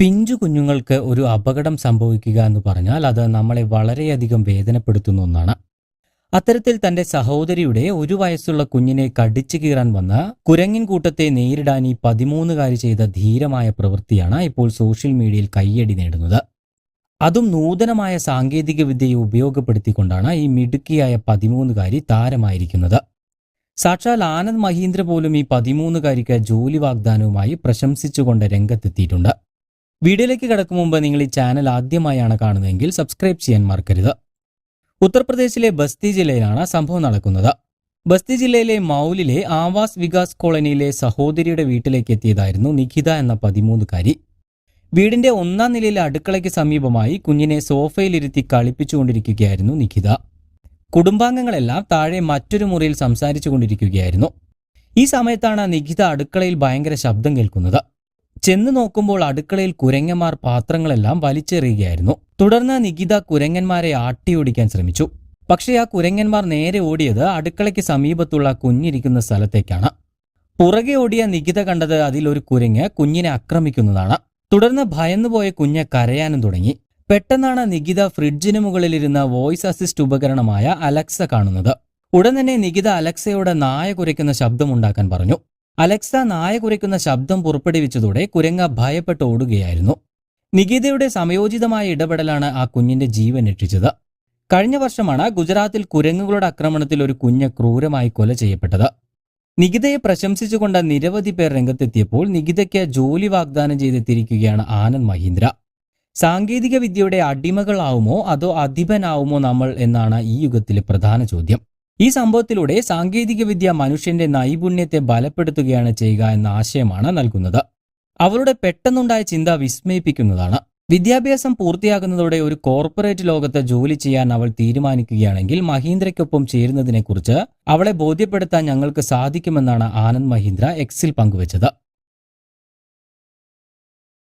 പിഞ്ചു കുഞ്ഞുങ്ങൾക്ക് ഒരു അപകടം സംഭവിക്കുക എന്ന് പറഞ്ഞാൽ അത് നമ്മളെ വളരെയധികം വേദനപ്പെടുത്തുന്ന ഒന്നാണ്. അത്തരത്തിൽ തന്റെ സഹോദരിയുടെ ഒരു വയസ്സുള്ള കുഞ്ഞിനെ കടിച്ചു കീറാൻ വന്ന കുരങ്ങിൻ കൂട്ടത്തെ നേരിടാൻ ഈ പതിമൂന്നുകാരി ചെയ്ത ധീരമായ പ്രവൃത്തിയാണ് ഇപ്പോൾ സോഷ്യൽ മീഡിയയിൽ കയ്യടി നേടുന്നത്. അതും നൂതനമായ സാങ്കേതിക വിദ്യയെ ഉപയോഗപ്പെടുത്തിക്കൊണ്ടാണ് ഈ മിടുക്കിയായ പതിമൂന്നുകാരി താരമായിരിക്കുന്നത്. സാക്ഷാൽ ആനന്ദ് മഹീന്ദ്ര പോലും ഈ പതിമൂന്നുകാരിക്ക് ജോലി വാഗ്ദാനവുമായി പ്രശംസിച്ചുകൊണ്ട് രംഗത്തെത്തിയിട്ടുണ്ട്. വീഡിയോയിലേക്ക് കടക്കും മുമ്പ് നിങ്ങൾ ഈ ചാനൽ ആദ്യമായാണ് കാണുന്നതെങ്കിൽ സബ്സ്ക്രൈബ് ചെയ്യാൻ മറക്കരുത്. ഉത്തർപ്രദേശിലെ ബസ്തി ജില്ലയിലാണ് സംഭവം നടക്കുന്നത്. ബസ്തി ജില്ലയിലെ മൗലിലെ ആവാസ് വികാസ് കോളനിയിലെ സഹോദരിയുടെ വീട്ടിലേക്ക് എത്തിയതായിരുന്നു നിഖിത എന്ന പതിമൂന്നുകാരി. വീടിന്റെ ഒന്നാം നിലയിലെ അടുക്കളയ്ക്ക് സമീപമായി കുഞ്ഞിനെ സോഫയിലിരുത്തി കളിപ്പിച്ചുകൊണ്ടിരിക്കുകയായിരുന്നു നിഖിത. കുടുംബാംഗങ്ങളെല്ലാം താഴെ മറ്റൊരു മുറിയിൽ സംസാരിച്ചു കൊണ്ടിരിക്കുകയായിരുന്നു ഈ സമയത്താണ് നിഖിത അടുക്കളയിൽ ഭയങ്കര ശബ്ദം കേൾക്കുന്നത്. ചെന്ന് നോക്കുമ്പോൾ അടുക്കളയിൽ കുരങ്ങന്മാർ പാത്രങ്ങളെല്ലാം വലിച്ചെറിയുകയായിരുന്നു. തുടർന്ന് നികിത കുരങ്ങന്മാരെ ആട്ടിയോടിക്കാൻ ശ്രമിച്ചു. പക്ഷേ ആ കുരങ്ങന്മാർ നേരെ ഓടിയത് അടുക്കളയ്ക്ക് സമീപത്തുള്ള കുഞ്ഞിരിക്കുന്ന സ്ഥലത്തേക്കാണ്. പുറകെ ഓടിയ നികിത കണ്ടത് അതിലൊരു കുരങ്ങ് കുഞ്ഞിനെ ആക്രമിക്കുന്നതാണ്. തുടർന്ന് ഭയന്നുപോയ കുഞ്ഞ് കരയാനും തുടങ്ങി. പെട്ടെന്നാണ് നികിത ഫ്രിഡ്ജിന് മുകളിലിരുന്ന വോയിസ് അസിസ്റ്റ് ഉപകരണമായ അലക്സ കാണുന്നത്. ഉടൻ തന്നെ നികിത അലക്സയോട് നായ കുരയ്ക്കുന്ന ശബ്ദമുണ്ടാക്കാൻ പറഞ്ഞു. അലക്സ നായ കുരയ്ക്കുന്ന ശബ്ദം പുറപ്പെടുവിച്ചതോടെ കുരങ്ങ ഭയപ്പെട്ട് ഓടുകയായിരുന്നു. നികിതയുടെ സമയോചിതമായ ഇടപെടലാണ് ആ കുഞ്ഞിന്റെ ജീവൻ രക്ഷിച്ചത്. കഴിഞ്ഞ വർഷമാണ് ഗുജറാത്തിൽ കുരങ്ങുകളുടെ ആക്രമണത്തിൽ ഒരു കുഞ്ഞ് ക്രൂരമായി കൊല ചെയ്യപ്പെട്ടത്. നികിതയെ പ്രശംസിച്ചുകൊണ്ട് നിരവധി പേർ രംഗത്തെത്തിയപ്പോൾ നികിതയ്ക്ക് ജോലി വാഗ്ദാനം ചെയ്തെത്തിയിരിക്കുകയാണ് ആനന്ദ് മഹീന്ദ്ര. സാങ്കേതിക വിദ്യയുടെ അടിമകളാവുമോ അതോ അധിപനാവുമോ നമ്മൾ എന്നാണ് ഈ യുഗത്തിലെ പ്രധാന ചോദ്യം. ഈ സംഭവത്തിലൂടെ സാങ്കേതികവിദ്യ മനുഷ്യന്റെ നൈപുണ്യത്തെ ബലപ്പെടുത്തുകയാണ് ചെയ്യുക എന്ന ആശയമാണ് നൽകുന്നത്. അവളുടെ പെട്ടെന്നുണ്ടായ ചിന്ത വിസ്മയിപ്പിക്കുന്നതാണ്. വിദ്യാഭ്യാസം പൂർത്തിയാകുന്നതോടെ ഒരു കോർപ്പറേറ്റ് ലോകത്ത് ജോലി ചെയ്യാൻ അവൾ തീരുമാനിക്കുകയാണെങ്കിൽ മഹീന്ദ്രയ്ക്കൊപ്പം ചേരുന്നതിനെക്കുറിച്ച് അവളെ ബോധ്യപ്പെടുത്താൻ ഞങ്ങൾക്ക് സാധിക്കുമെന്നാണ് ആനന്ദ് മഹീന്ദ്ര എക്സിൽ പങ്കുവച്ചത്.